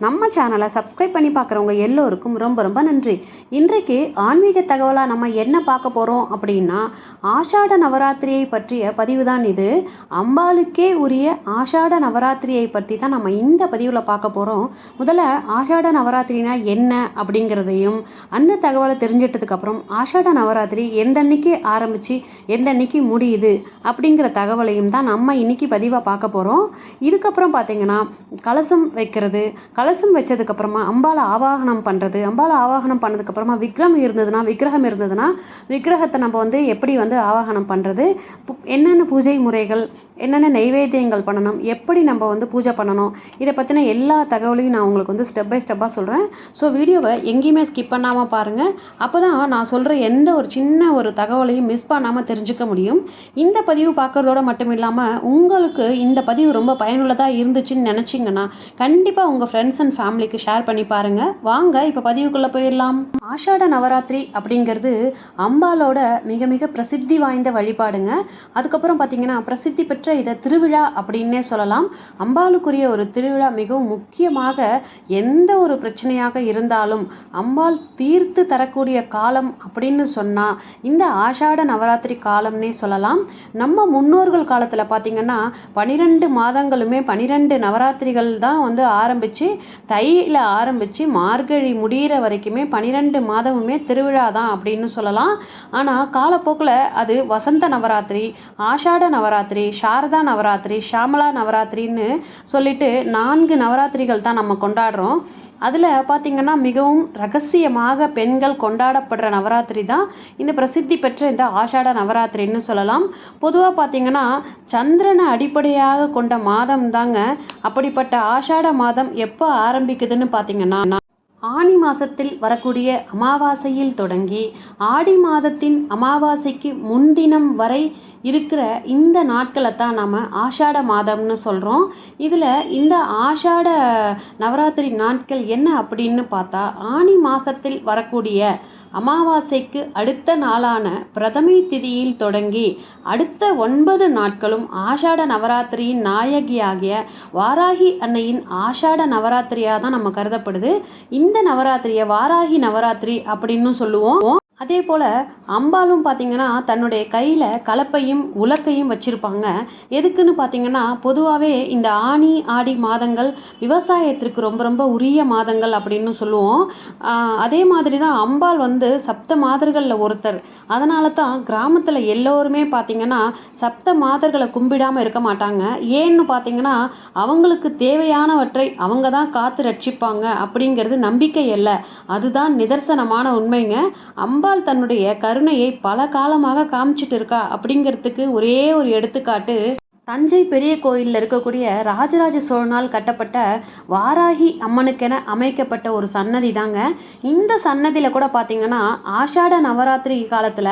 நம்ம சேனலை சப்ஸ்கிரைப் பண்ணி பார்க்குறவங்க எல்லோருக்கும் ரொம்ப ரொம்ப நன்றி. இன்றைக்கு ஆன்மீக தகவலாக நம்ம என்ன பார்க்க போகிறோம் அப்படின்னா ஆஷாட நவராத்திரியை பற்றிய பதிவு தான் இது. அம்பாளுக்கே உரிய ஆஷாட நவராத்திரியை பற்றி தான் நம்ம இந்த பதிவில் பார்க்க போகிறோம் முதல்ல ஆஷாட நவராத்திரினா என்ன அப்படிங்கிறதையும் அந்த தகவலை தெரிஞ்சிட்டதுக்கப்புறம் ஆஷாட நவராத்திரி எந்தன்னைக்கு ஆரம்பித்து எந்தன்னைக்கு முடியுது அப்படிங்கிற தகவலையும் தான் நம்ம இன்றைக்கி பதிவாக பார்க்க போகிறோம் இதுக்கப்புறம் பார்த்திங்கன்னா கலசம் வைக்கிறது கல கலசம் வச்சதுக்கப்புறமா அம்பாலை ஆவாகனம் பண்ணுறது அம்பாலை ஆவாகனம் பண்ணதுக்கப்புறமா விக்ரம் இருந்ததுன்னா விக்கிரகம் இருந்ததுன்னா விக்கிரகத்தை நம்ம வந்து எப்படி வந்து ஆவாகனம் பண்ணுறது என்னென்ன பூஜை முறைகள் என்னென்ன நைவேத்தியங்கள் பண்ணணும் எப்படி நம்ம வந்து பூஜை பண்ணணும்? இதை பற்றின எல்லா தகவலையும் நான் உங்களுக்கு வந்து ஸ்டெப் பை ஸ்டெப்பாக சொல்கிறேன் ஸோ வீடியோவை எங்கேயுமே ஸ்கிப் பண்ணாமல் பாருங்கள் அப்போ தான் நான் சொல்கிற எந்த ஒரு சின்ன ஒரு தகவலையும் மிஸ் பண்ணாமல் தெரிஞ்சுக்க முடியும். இந்த பதிவு பார்க்குறதோட மட்டும் இல்லாமல் உங்களுக்கு இந்த பதிவு ரொம்ப பயனுள்ளதாக இருந்துச்சுன்னு நினச்சிங்கன்னா கண்டிப்பாக உங்கள் ஃப்ரெண்ட்ஸ் அண்ட் ஃபேமிலிக்கு ஷேர் பண்ணி பாருங்கள் வாங்க இப்போ பதிவுக்குள்ளே போயிடலாம் ஆஷாட நவராத்திரி அப்படிங்கிறது அம்பாலோட மிக மிக பிரசித்தி வாய்ந்த வழிபாடுங்க. அதுக்கப்புறம் பார்த்தீங்கன்னா பிரசித்தி பெற்ற இதை திருவிழா அப்படின்னே சொல்லலாம். அம்பாளுக்குரிய ஒரு திருவிழா மிகவும் முக்கியமாக எந்த ஒரு பிரச்சனையாக இருந்தாலும் அம்பாள் தீர்த்து தரக்கூடிய காலம் அப்படின்னு சொன்னால் இந்த ஆஷாட நவராத்திரி காலம்னே சொல்லலாம். நம்ம முன்னோர்கள் காலத்தில் பார்த்திங்கன்னா பனிரெண்டு மாதங்களுமே பனிரெண்டு நவராத்திரிகள் தான் வந்து ஆரம்பித்து தையில் ஆரம்பித்து மார்கழி முடிகிற வரைக்குமே பனிரெண்டு மாதமுமே திருவிழா தான் அப்படின்னு சொல்லலாம். ஆனால் காலப்போக்கில் அது வசந்த நவராத்திரி ஆஷாட நவராத்திரி சாரதா நவராத்திரி ஷாமலா நவராத்திரின்னு சொல்லிட்டு நான்கு நவராத்திரிகள் தான் நம்ம கொண்டாடுறோம். அதில் பார்த்திங்கன்னா மிகவும் ரகசியமாக பெண்கள் கொண்டாடப்படுற நவராத்திரி தான் இந்த பிரசித்தி பெற்ற இந்த ஆஷாட நவராத்திரின்னு சொல்லலாம். பொதுவாக பார்த்திங்கன்னா சந்திரனை அடிப்படையாக கொண்ட மாதம் தாங்க. அப்படிப்பட்ட ஆஷாட மாதம் எப்போ ஆரம்பிக்குதுன்னு பார்த்திங்கன்னா ஆனி மாதத்தில் வரக்கூடிய அமாவாசையில் தொடங்கி ஆடி மாதத்தின் அமாவாசைக்கு முன்தினம் வரை இருக்கிற இந்த நாட்களை தான் நாம் ஆஷாட மாதம்னு சொல்கிறோம் இதில் இந்த ஆஷாட நவராத்திரி நாட்கள் என்ன அப்படின்னு பார்த்தா ஆனி மாதத்தில் வரக்கூடிய அமாவாசைக்கு அடுத்த நாளான பிரதமை திதியில் தொடங்கி அடுத்த ஒன்பது நாட்களும் ஆஷாட நவராத்திரியின் நாயகியாகிய வாராகி அன்னையின் ஆஷாட நவராத்திரியாக தான் நம்ம கருதப்படுது. இந்த நவராத்திரியை வாராகி நவராத்திரி அப்படின்னு சொல்லுவோம். அதே போல் அம்பாலும் பார்த்திங்கன்னா தன்னுடைய கையில் கலப்பையும் உலக்கையும் வச்சுருப்பாங்க. எதுக்குன்னு பார்த்திங்கன்னா பொதுவாகவே இந்த ஆனி ஆடி மாதங்கள் விவசாயத்திற்கு ரொம்ப ரொம்ப உரிய மாதங்கள் அப்படின்னு சொல்லுவோம். அதே மாதிரி தான் அம்பாள் வந்து சப்த மாதர்களில் ஒருத்தர். அதனால தான் கிராமத்தில் எல்லோருமே பார்த்திங்கன்னா சப்த மாதர்களை கும்பிடாமல் இருக்க மாட்டாங்க. ஏன்னு பார்த்திங்கன்னா அவங்களுக்கு தேவையானவற்றை அவங்க தான் காத்து ரட்சிப்பாங்க அப்படிங்கிறது நம்பிக்கை இல்லை அதுதான் நிதர்சனமான உண்மைங்க. அம்பாள் அம்பாள் தன்னுடைய கருணையை பல காலமாக காமிச்சிட்டு இருக்கா அப்படிங்கிறதுக்கு ஒரே ஒரு எடுத்துக்காட்டு தஞ்சை பெரிய கோயிலில் இருக்கக்கூடிய ராஜராஜ சோழனால் கட்டப்பட்ட வாராகி அம்மனுக்கென அமைக்கப்பட்ட ஒரு சன்னதி தாங்க இந்த சன்னதியில் கூட பார்த்திங்கன்னா ஆஷாட நவராத்திரி காலத்தில்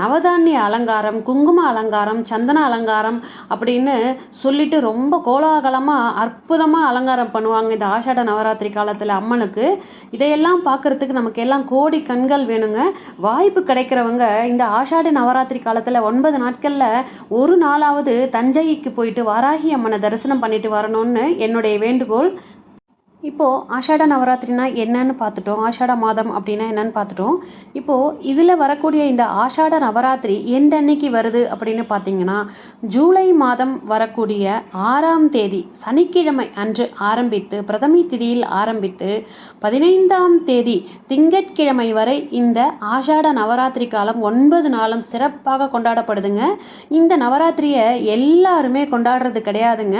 நவதானிய அலங்காரம் குங்கும அலங்காரம் சந்தன அலங்காரம் அப்படின்னு சொல்லிட்டு ரொம்ப கோலாகலமாக அற்புதமாக அலங்காரம் பண்ணுவாங்க இந்த ஆஷாட நவராத்திரி காலத்தில் அம்மனுக்கு. இதையெல்லாம் பார்க்குறதுக்கு நமக்கு எல்லாம் கோடி கண்கள் வேணுங்க. வாய்ப்பு கிடைக்கிறவங்க இந்த ஆஷாட நவராத்திரி காலத்தில் ஒன்பது நாட்களில் ஒரு நாளாவது தஞ்சை கோயிலுக்கு போயிட்டு வாராகி அம்மனை தரிசனம் பண்ணிட்டு வரணும்னு என்னுடைய வேண்டுகோள். இப்போது ஆஷாட நவராத்திரினா என்னன்னு பார்த்துட்டோம். ஆஷாட மாதம் அப்படின்னா என்னன்னு பார்த்துட்டோம். இப்போது இதில் வரக்கூடிய இந்த ஆஷாட நவராத்திரி எந்த அன்னைக்கு வருது அப்படின்னு பார்த்தீங்கன்னா ஜூலை மாதம் வரக்கூடிய ஆறாம் தேதி சனிக்கிழமை அன்று ஆரம்பித்து பிரதமி திதியில் ஆரம்பித்து பதினைந்தாம் தேதி திங்கட்கிழமை வரை இந்த ஆஷாட நவராத்திரி காலம் ஒன்பது நாளும் சிறப்பாக கொண்டாடப்படுதுங்க. இந்த நவராத்திரியை எல்லாருமே கொண்டாடுறது கிடையாதுங்க.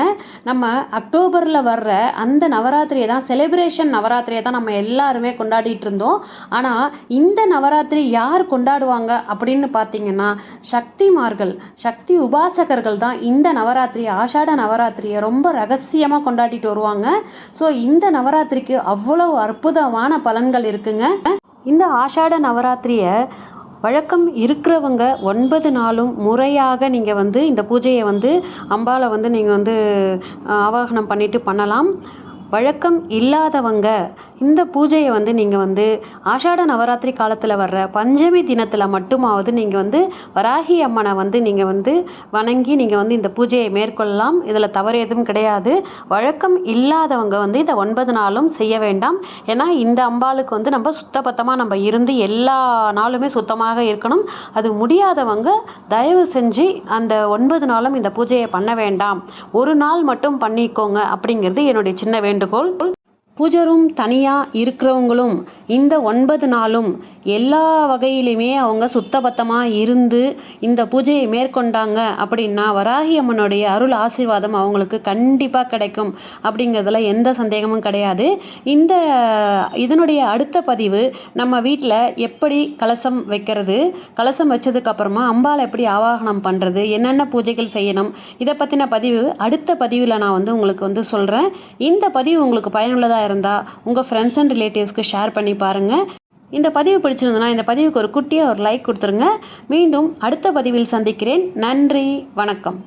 நம்ம அக்டோபரில் வர்ற அந்த நவராத்திரியை தான் செலிப்ரேஷன் நவராத்திரியை தான் நம்ம எல்லாருமே கொண்டாடிட்டு இருந்தோம். ஆனால் இந்த நவராத்திரி யார் கொண்டாடுவாங்க அப்படின்னு பார்த்தீங்கன்னா சக்திமார்கள் சக்தி உபாசகர்கள் தான் இந்த நவராத்திரி ஆஷாட நவராத்திரியை ரொம்ப ரகசியமாக கொண்டாடிட்டு வருவாங்க. ஸோ இந்த நவராத்திரிக்கு அவ்வளோ அற்புதமான பலன்கள் இருக்குங்க. இந்த ஆஷாட நவராத்திரியை வழக்கம் இருக்கிறவங்க ஒன்பது நாளும் முறையாக நீங்கள் வந்து இந்த பூஜையை வந்து அம்பாவை வந்து நீங்கள் வந்து ஆவாகனம் பண்ணிவிட்டு பண்ணலாம். வழக்கம் இல்லாதவங்க இந்த பூஜையை வந்து நீங்கள் வந்து ஆஷாட நவராத்திரி காலத்தில் வர்ற பஞ்சமி தினத்தில் மட்டுமாவது நீங்கள் வந்து வராகி அம்மனை வந்து நீங்கள் வந்து வணங்கி நீங்கள் வந்து இந்த பூஜையை மேற்கொள்ளலாம். இதில் தவறு எதுவும் கிடையாது. வழக்கம் இல்லாதவங்க வந்து இதை ஒன்பது நாளும் செய்ய வேண்டாம். ஏன்னா இந்த அம்பாளுக்கு வந்து நம்ம சுத்தபத்தமாக நம்ம இருந்து எல்லா நாளுமே சுத்தமாக இருக்கணும். அது முடியாதவங்க தயவு செஞ்சு அந்த ஒன்பது நாளும் இந்த பூஜையை பண்ண வேண்டாம். ஒரு நாள் மட்டும் பண்ணிக்கோங்க அப்படிங்கிறது என்னுடைய சின்ன வேண்டும் வேண்டுகோள் பூஜை ரூம் தனியாக இருக்கிறவங்களும் இந்த ஒன்பது நாளும் எல்லா வகையிலுமே அவங்க சுத்தபத்தமாக இருந்து இந்த பூஜையை மேற்கொண்டாங்க அப்படின்னா வராகி அம்மனுடைய அருள் ஆசீர்வாதம் அவங்களுக்கு கண்டிப்பாக கிடைக்கும் அப்படிங்கிறதுல எந்த சந்தேகமும் கிடையாது. இந்த இதனுடைய அடுத்த பதிவு நம்ம வீட்டில் எப்படி கலசம் வைக்கிறது? கலசம் வச்சதுக்கப்புறமா அம்பாளை எப்படி ஆவாகனம் பண்ணுறது என்னென்ன பூஜைகள் செய்யணும்? இதை பற்றின பதிவு அடுத்த பதிவில் நான் வந்து உங்களுக்கு வந்து சொல்கிறேன் இந்த பதிவு உங்களுக்கு பயனுள்ளதாக இருந்தால் உங்கள் ஃப்ரெண்ட்ஸ் அண்ட் ரிலேட்டிவ்ஸ்க்கு ஷேர் பண்ணி பாருங்கள் இந்த பதிவு பிடிச்சிருந்ததுன்னா இந்த பதிவுக்கு ஒரு குட்டியாக ஒரு லைக் கொடுத்துருங்க. மீண்டும் அடுத்த பதிவில் சந்திக்கிறேன். நன்றி வணக்கம்.